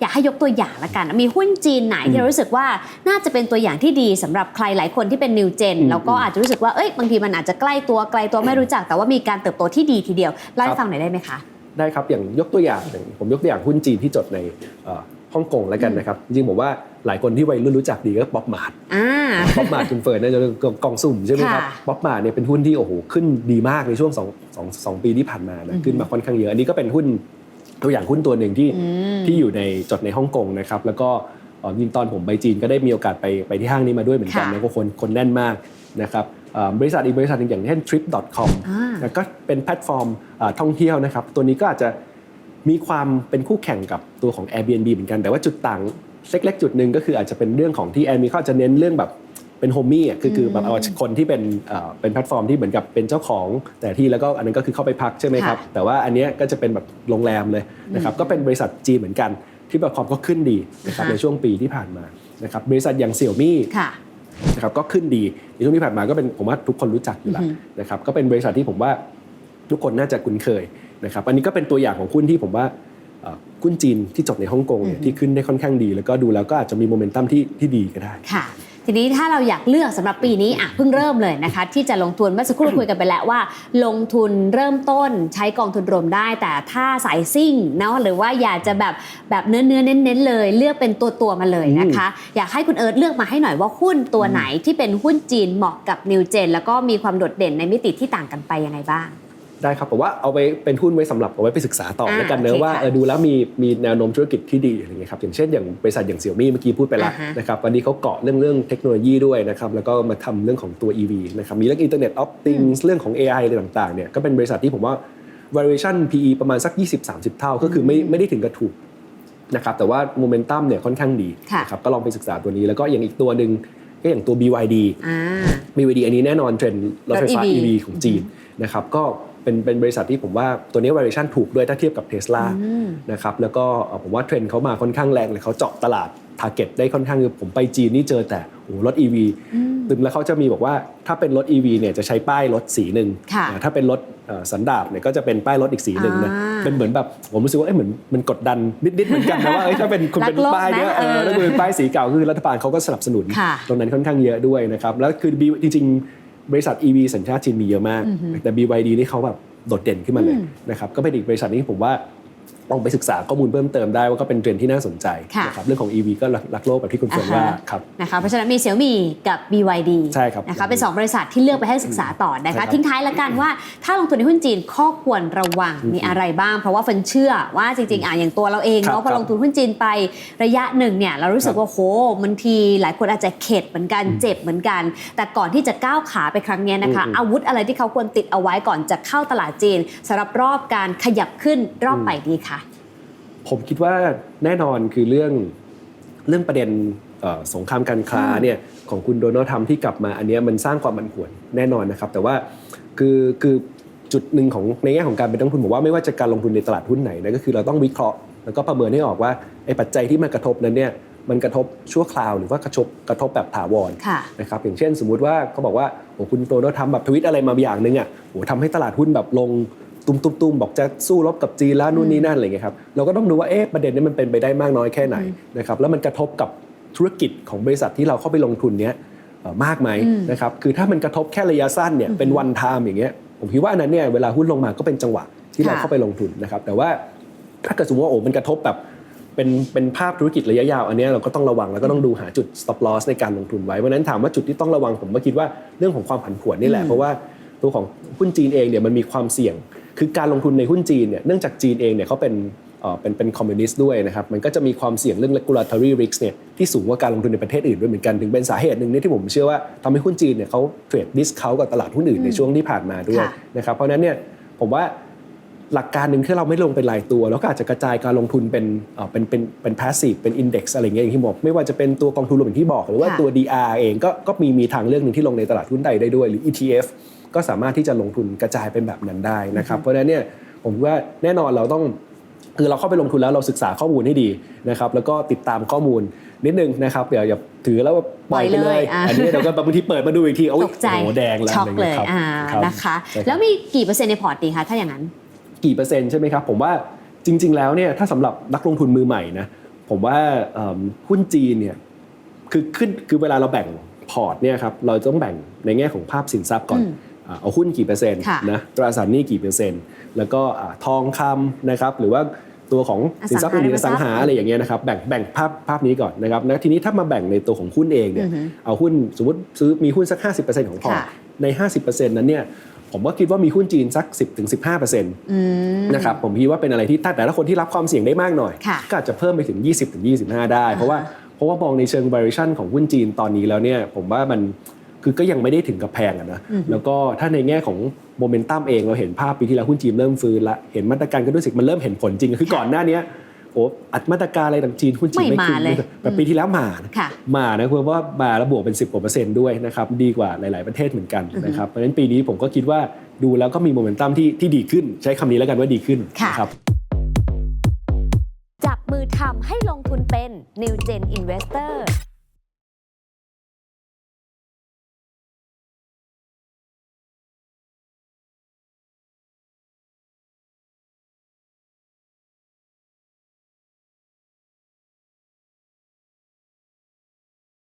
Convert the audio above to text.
อยากให้ยกตัวอย่างละกัน มีหุ้นจีนไหนที่เรารู้สึกว่าน่าจะเป็นตัวอย่างที่ดีสำหรับใครหลายคนที่เป็นนิวเจนอืมแล้วก็อาจจะรู้สึกว่าเอ้ยบางทีมันอาจจะใกล้ตัวไกลตัวไม่รู้จัก แต่ว่ามีการเติบโตที่ดีทีเดียวเล่าให้ฟังหน่อยได้ไหมคะได้ครับอย่างยกตัวอย่างอย่างผมยกตัวอย่างหุ้นจีนที่จดในเอ่อฮ่องกงแล้วกันนะครับ จริงๆผมว่าหลายคนที่วัยรุ่นรู้จักดีก็ป๊อปมาร์ทอ่าป๊อปมาร์ทคุณเฟิร์นน่าจะเรื่องกองสุ่มใช่ไหมครับค่ะป๊อปมาร์ทเนี่ยเป็นหุ้นที่โอ้โหขึ้นดีมากในช่วงสองสองสองปีที่ผ่านมาอืนะมขึ้นมาค่อนข้างเยอะ อันนี้ก็เป็นหุ้น ตัวอย่างหุ้นตัวหนึ่งที่อืมที่อยู่ในจดในฮ่องกงนะครับแล้วก็เอ่อจริงๆตอนผมไปจีนก็ได้มีโอกาสไปไปที่ห้างนี้มาด้วยเหมือนกันค่ะแล้วก็คนคนแน่นมากนะครับเอ่อบริษัทอีกบริษัทหนึ่งอย่างเช่น trip.com อ่าแล้วก็เป็นแพลตฟอร์มอ่าท่องเที่ยวนะครับ ตัวนี้ก็อาจจะมีความเป็นคู่แข่งกับตัวของ Airbnb เหมือนกัน แต่ว่าจุดต่างเล็กๆจุดหนึ่งก็คืออาจจะเป็นเรื่องของที่ Airbnb เขาอาจจะเน้นเรื่องแบบ เป็นโฮมมี่อะคือคือแบบเอาคนที่เป็นเอ่อเป็นแพลตฟอร์มที่เหมือนกับเป็นเจ้าของ แต่ที่แล้วก็อันนั้นก็คือเข้าไปพักใช่ไหมครับ แต่ว่าอันเนี้ยก็จะเป็นแบบโรงแรมเลยนะครับก็เป็นบริษัทจีนเหมือนกัน ที่แบบคอมก็ขึ้นดีนะครับอ่าฮะในช่วงปีที่ผ่านมานะครับบริษัทอย่างเสี่ยวมี่ค่ะนะครับก็ขึ้นดีในช่วงที่ผ่านมาก็เป็นผมว่าทุกคนรู้จักอยู่แล้วอือฮึนะครับก็เป็นบริษัทที่ผมว่าทุกคนน่าจะคุ้นเคยนะครับอันนี้ก็เป็นตัวอย่างของหุ้นที่ผมว่าเอ่อหุ้นจีนที่จดในฮ่องกงเนี่ยที่ขึ้นได้ค่อนข้างดี แล้วก็ดูแล้วก็อาจจะมีโมเมนตัมที่ที่ดีก็ได้ค่ะ ทีนี้ถ้าเราอยากเลือกสำหรับปีนี้อะเพิ่งเริ่มเลยนะคะที่จะลงทุนเมื่อสักครู่เราคุยกันไปแล้วว่า ลงทุนเริ่มต้นใช้กองทุนรวมได้ แต่ถ้าสายซิ่งเนาะหรือว่าอยากจะแบบแบบเนื้อเนื้อเน้นๆเลย เลือกเป็นตัวตัวมาเลยนะคะ อยากให้คุณเอิร์ธเลือกมาให้หน่อยว่าหุ้นตัวไหนที่เป็นหุ้นจีนเหมาะกับนิวเจนแล้วก็มีความโดดเด่นในมิติที่ต่างกันไปยังไงบ้าง ได้ครับผมว่าเอาไปเป็นหุ้นไว้สำหรับเอาไว้ไปศึกษาต่ออ่าแล้วกันเนโออะเคว่าค่ะเออดูแล้วมีมีแนวโน้มธุรกิจที่ดีอะไรเงี้ยครับอย่างเช่นอย่างบริษัทอย่างเสี่ยวมี่เมื่อกี้พูดไปแล้วอ่าฮะนะครับวันนี้เขาเกาะเรื่องเรื่องเทคโนโลยีด้วยนะครับแล้วก็มาทำเรื่องของตัว EV นะครับมีเรื่อง Internet of Things เรื่องของ AI อะไรต่างๆเนี่ยก็เป็นบริษัทที่ผมว่า valuation PE ประมาณสัก 20-30 เท่า ก็คือไม่ไม่ได้ถึงกับถูกนะครับแต่ว่าโมเมนตัมเนี่ยค่อนข้างดีค่ะนะครับก็ลองไปศึกษาตัวนี้แล้วก็อย่างอีกตัวหนึ่งก็อย่างตัว BYD อ่า BYD อันนี้แน่นอนเทรนด์รถไฟฟ้ารถ EV ของจีนนะครับก็ เป็นเป็นบริษัทที่ผมว่าตัวนี้ valuation ถูกด้วยถ้าเทียบกับ Tesla อืมนะครับแล้วก็เอ่อผมว่าเทรนด์เขามาค่อนข้างแรงเลยเขาเจาะตลาด target ได้ค่อนข้างคือผมไปจีนนี่เจอแต่โอ้โหรถ EV ตึมแล้วเขาจะมีบอกว่าถ้าเป็นรถ EV เนี่ยจะใช้ป้ายรถสีหนึ่งค่ะอ่าถ้าเป็นรถเอ่อสันดาปเนี่ยก็จะเป็นป้ายรถอีกสีหนึ่งนะอ่าเป็นเหมือนแบบผมรู้สึกว่าเอ้ยเหมือนมันกดดันนิดๆเหมือนกันนะว่าเอ้ยถ้าเป็นคุณเป็นรักโลกป้ายเนี้ยนะเออเออแล้วคุณเป็นป้ายสีเก่าคือรัฐบาลเขาก็สนับสนุนค่ะตรงนั้นค่อนข้างเยอะด้วยนะครับแล้วคือ B จริงๆ บริษัท EV สัญชาติจีนมีเยอะมาก แต่ BYD นี่เขาแบบโดดเด่นขึ้นมาเลยอืมนะครับก็เป็นอีกบริษัทที่ผมว่า ลองไปศึกษาข้อมูลเพิ่มเติมได้ว่าก็เป็นเทรนด์ที่น่าสนใจค่ะนะครับเรื่องของ EV ก็รักโลกแบบที่คุณเฟิร์นอ่าฮะว่าครับนะคะเพราะฉะนั้นมีเสี่ยมี่กับ BYD ใช่ครับนะคะเป็น2บริษัทที่เลือกไปให้ศึกษาต่อนะใช่ครัคะบทิ้งท้ายละกันว่าถ้าลงทุนในหุ้นจีนข้อควรระวังมีอะไรบ้าง เพราะว่าเฟินเชื่อว่าจริงๆอะอย่างตัวเราเองครับเนาะพอครับลงทุนหุ้นจีนไประยะหนึ่งเนี่ยเรารู้สึกครับว่าโหบางทีหลายคนอาจจะเข็ดเหมือนกันเจ็บเหมือนกัน แต่ก่อนที่จะก้าวขาไปครั้งเนี้ยนะคะอืมอาวุธอะไรที่เขาควรติดเอาไว้ก่อนจะเข้าตลาดจีนสำหรับรอบการขยับขึ้นรอบใหม่ดีค่ะ ผมคิดว่าแน่นอนคือเรื่องเรื่องประเด็นเอ่อสงครามการค้าอืมเนี่ยของคุณโดนัลด์ทรัมป์ที่กลับมาอันเนี้ยมันสร้างความมันผวนแน่นอนนะครับ แต่ว่าคือคือจุดหนึ่งของในแง่ของการเป็นนักลงทุนผมว่าไม่ว่าจะการลงทุนในตลาดหุ้นไหนนะก็คือเราต้องวิเคราะห์แล้วก็ประเมินให้ออกว่าไอ้ปัจจัยที่มันกระทบนั้นเนี่ยมันกระทบชั่วคราวหรือว่ากระทบกระทบแบบถาวรค่ะนะครับอย่างเช่น สมมุติว่าเขาบอกว่าโอ้คุณโตโน่ทำแบบทวิตอะไรมาอย่างหนึงอะโอ้ทำให้ตลาดหุ้นแบบลง ตุ้มตุ้มตุ้มบอกจะสู้รบกับจีนแล้วนู่นนี่นั่นอะไรเงี้ยครับเราก็ต้องดูว่าเอ๊ะประเด็นนี้มันเป็นไปได้มากน้อยแค่ไหนนะครับแล้วมันกระทบกับธุรกิจของบริษัทที่เราเข้าไปลงทุนเนี้ยเอ่อมากไหมอืมนะครับคือถ้ามันกระทบแค่ระยะสั้นเนี่ยเป็นวันไทม์อย่างเงี้ยผมคิดว่าอันนั้นเนี่ยเวลาหุ้นลงมาก็เป็นจังหวะที่เราค่ะเข้าไปลงทุนนะครับแต่ว่าถ้าเกิดสมมติว่าโอ้มันกระทบแบบเป็นเป็นภาพธุรกิจระยะยาวอันเนี้ยเราก็ต้องระวังแล้วก็ต้องดูหาจุด stop loss ในการลงทุนไว้เพราะฉะนั้นถามว่าจุดที่ต้องระวังผมก็คิดว่าเรื่องของความผันผวนนี่แหละอืมเพราะว่าตัวของหุ้นจีนเองเนี่ยมันมีความเสี่ยง คือการลงทุนในหุ้นจีนเนี่ยเนื่องจากจีนเองเนี่ยเขาเป็นเอ่อเป็นเป็นคอมมิวนิสต์ด้วยนะครับมันก็จะมีความเสี่ยงเรื่อง regulatory risk เนี่ยที่สูงกว่าการลงทุนในประเทศอื่นด้วยเหมือนกันถึงเป็นสาเหตุหนึ่งเนี่ยที่ผมเชื่อว่าทำให้หุ้นจีนเนี่ยเขาเทรดดิสเขากับตลาดหุ้นอื่นในช่วงที่ผ่านมาด้วยค่ะนะครับเพราะฉะนั้นเนี่ยผมว่าหลักการหนึ่งที่เราไม่ลงเป็นรายตัว แล้วก็อาจจะกระจายการลงทุนเป็นเอ่อเป็นเป็นเป็นพาสซีฟเป็นอินเด็กซ์อะไรเงี้ยอย่างที่บอกไม่ว่าจะเป็นตัวกองทุนรวมอย่างที่บอก หรือว่าค่ะตัว DR เองก็ก็มีมีทางเลือกหนึ่งที่ลงในตลาดหุ้นใดได้ด้วยหรือ ETF ก็สามารถที่จะลงทุนกระจายเป็นแบบนั้นได้นะครับ เพราะฉะนั้นเนี่ยผมว่าแน่นอนเราต้องคือเราเข้าไปลงทุนแล้วเราศึกษาข้อมูลให้ดีนะครับแล้วก็ติดตามข้อมูลนิดนึงนะครับอย่าอย่าถือแล้วว่าปล่อยไปปล่อยเลเลยยอะอันนี้เดี๋ยวก็บางทีเปิดมาดูอีกทีโอ้ยตกใจโอ้โหแดงแล้วช็อกะไรเลงี้ยครับอ่ารับนะคะใช่รับแล้วมีกี่เปอร์เซ็นต์ในพอร์ตดีคะถ้าอย่างนั้น กี่เปอร์เซ็นต์ใช่ไหมครับผมว่าจริง ๆ แล้วเนี่ยถ้าสำหรับนักลงทุนมือใหม่นะผมว่าเอิ่มหุ้นจีนเนี่ยคือขึ้นคือเวลาเราแบ่งพอร์ตเนี่ยครับเราต้องแบ่งในแง่ของภาพสินทรัพย์ก่อนอืมอ่า เอาหุ้นกี่เปอร์เซ็นต์ค่ะนะตราสารหนี้กี่เปอร์เซ็นต์ แล้วก็อ่าทองคำนะครับหรือว่าตัวของสินทรัพย์อื่นๆอสังหาอะไรอย่างเงี้ยนะครับแบ่งแบ่งภาพภาพนี้ก่อนนะครับแล้วทีนี้ถ้ามาแบ่งในตัวของหุ้นเองเนี่ยอือฮึเอาหุ้นสมมติซื้อมีหุ้นสัก 50%ของพอร์ตค่ะใน 50%นั้นเนี่ยผมก็คิดว่ามีหุ้นจีนสัก 10-15%อืมนะครับผมคิดว่าเป็นอะไรที่ถ้าแต่ละคนที่รับความเสี่ยงได้มากหน่อยค่ะก็อาจจะเพิ่มไปถึง 20-25 ได้ เพราะว่าเพราะว่ามองในเชิง valuation ของหุ้นจีนตอนนี้แล้วเนี่ยผมว่ามัน คือก็ยังไม่ได้ถึงกับแพงอะนะอือฮึแล้วก็ถ้าในแง่ของโมเมนตัมเองเราเห็นภาพปีที่แล้วหุ้นจีนเริ่มฟื้นละเห็นมาตรการก็รู้สึกมันเริ่มเห็นผลจริง คือก่อนหน้าเนี้ยโอ้อัดมาตรการอะไรต่างจีนหุ้นจีนไม่ไม่ขึ้นมาเลยแต่ปีที่แล้วมานะค่ะมานะคือว่ามาแล้วบวกเป็น 10กว่าเปอร์เซ็นต์ด้วยนะครับดีกว่าหลาย ๆประเทศเหมือนกันนะครับเพราะฉะนั้นปีนี้ผมก็คิดว่าดูแล้วก็มีโมเมนตัมที่ที่ดีขึ้น ใช้คำนี้แล้วกันว่าดีขึ้นค่ะนะครับจับมือทำให้ลงทุนเป็น New Gen Investor